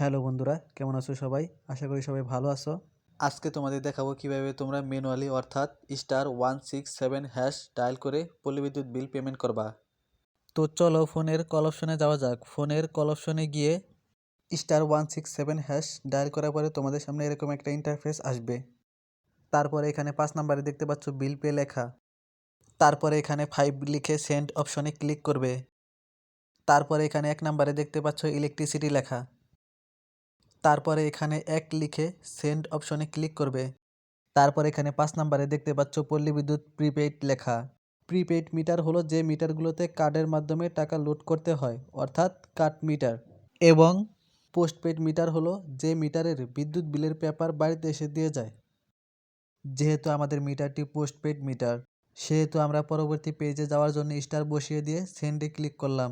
Hello বন্ধুরা, কেমন আছো সবাই? আশা করি সবাই ভালো আছো। আজকে তোমাদের দেখাবো কীভাবে তোমরা ম্যানুয়ালি অর্থাৎ star one six seven hash dial করে পল্লী বিদ্যুৎ বিল পেমেন্ট করবা। তো চলো ফোনের কল অপশনে যাওয়া যাক। ফোনের কল অপশনে গিয়ে star one six seven hash dial করার পরে তোমাদের সামনে এরকম একটা ইন্টারফেস আসবে। তারপরে এখানে পাঁচ নাম্বারে দেখতে পাচ্ছ বিল পে লেখা। তারপরে এখানে ফাইভ লিখে সেন্ড অপশনে ক্লিক করবে। তারপরে এখানে এক নাম্বারে দেখতে পাচ্ছ ইলেকট্রিসিটি লেখা। তারপরে এখানে এক লিখে সেন্ড অপশনে ক্লিক করবে। তারপর এখানে পাঁচ নাম্বারে দেখতে পাচ্ছ পল্লী বিদ্যুৎ প্রিপেইড লেখা। প্রিপেইড মিটার হলো যে মিটারগুলোতে কার্ডের মাধ্যমে টাকা লোড করতে হয়, অর্থাৎ কার্ড মিটার এবং পোস্টপেড মিটার হলো যে মিটারের বিদ্যুৎ বিলের পেপার বাড়িতে এসে দিয়ে যায়। যেহেতু আমাদের মিটারটি পোস্টপেড মিটার সেহেতু আমরা পরবর্তী পেজে যাওয়ার জন্য স্টার বসিয়ে দিয়ে সেন্ডে ক্লিক করলাম।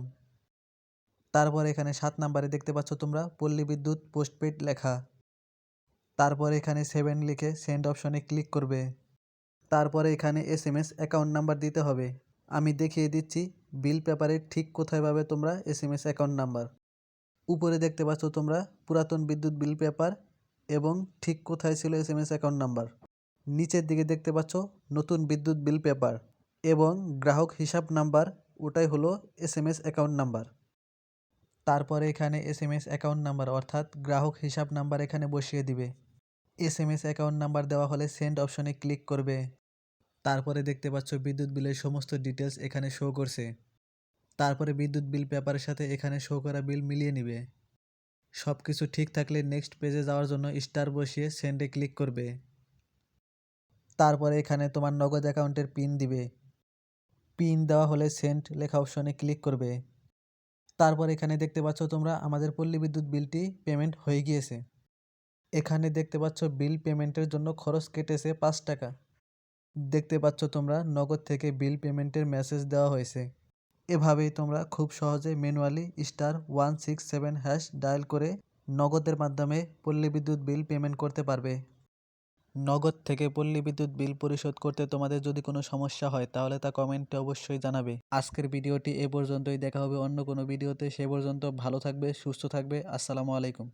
তারপর এখানে সাত নাম্বারে দেখতে পাচ্ছ তোমরা, পল্লী বিদ্যুৎ পোস্টপেড লেখা। তারপর এখানে সেভেন লিখে সেন্ড অপশনে ক্লিক করবে। তারপরে এখানে S M S account number দিতে হবে। আমি দেখিয়ে দিচ্ছি বিল পেপারে ঠিক কোথায় পাবে তোমরা S M S account number উপরে দেখতে পাচ্ছ তোমরা, পুরাতন বিদ্যুৎ বিল পেপার এবং ঠিক কোথায় ছিল S M S account number নিচের দিকে দেখতে পাচ্ছ, নতুন বিদ্যুৎ বিল পেপার এবং গ্রাহক হিসাব নাম্বার ওটাই হলো S M S account number তারপরে এখানে S M S account number অর্থাৎ গ্রাহক হিসাব নাম্বার এখানে বসিয়ে দিবে। S M S account number দেওয়া হলে সেন্ড অপশনে ক্লিক করবে। তারপরে দেখতে পাচ্ছ বিদ্যুৎ বিলের সমস্ত ডিটেলস এখানে শো করছে। তারপরে বিদ্যুৎ বিল পেপারের সাথে এখানে শো করা বিল মিলিয়ে নিবে। সব কিছু ঠিক থাকলে নেক্সট পেজে যাওয়ার জন্য স্টার বসিয়ে সেন্ডে ক্লিক করবে। তারপরে এখানে তোমার নগদ অ্যাকাউন্টের পিন দিবে। পিন দেওয়া হলে সেন্ড লেখা অপশনে ক্লিক করবে। তারপর এখানে দেখতে পাচ্ছ তোমরা আমাদের পল্লী বিদ্যুৎ বিলটি পেমেন্ট হয়ে গিয়েছে। এখানে দেখতে পাচ্ছ বিল পেমেন্টের জন্য খরচ কেটেছে পাঁচ টাকা। দেখতে পাচ্ছ তোমরা নগদ থেকে বিল পেমেন্টের মেসেজ দেওয়া হয়েছে। এভাবেই তোমরা খুব সহজে manually star one six seven hash dial করে নগদের মাধ্যমে পল্লী বিদ্যুৎ বিল পেমেন্ট করতে পারবে। নগদ থেকে পল্লী বিদ্যুৎ বিল পরিশোধ করতে তোমাদের যদি কোনো সমস্যা হয়, তাহলে তা কমেন্টে অবশ্যই জানাবে। আজকের ভিডিওটি এ পর্যন্তই, দেখা হবে অন্য কোনো ভিডিওতে। সে পর্যন্ত ভালো থাকবে, সুস্থ থাকবে। আসসালামু আলাইকুম।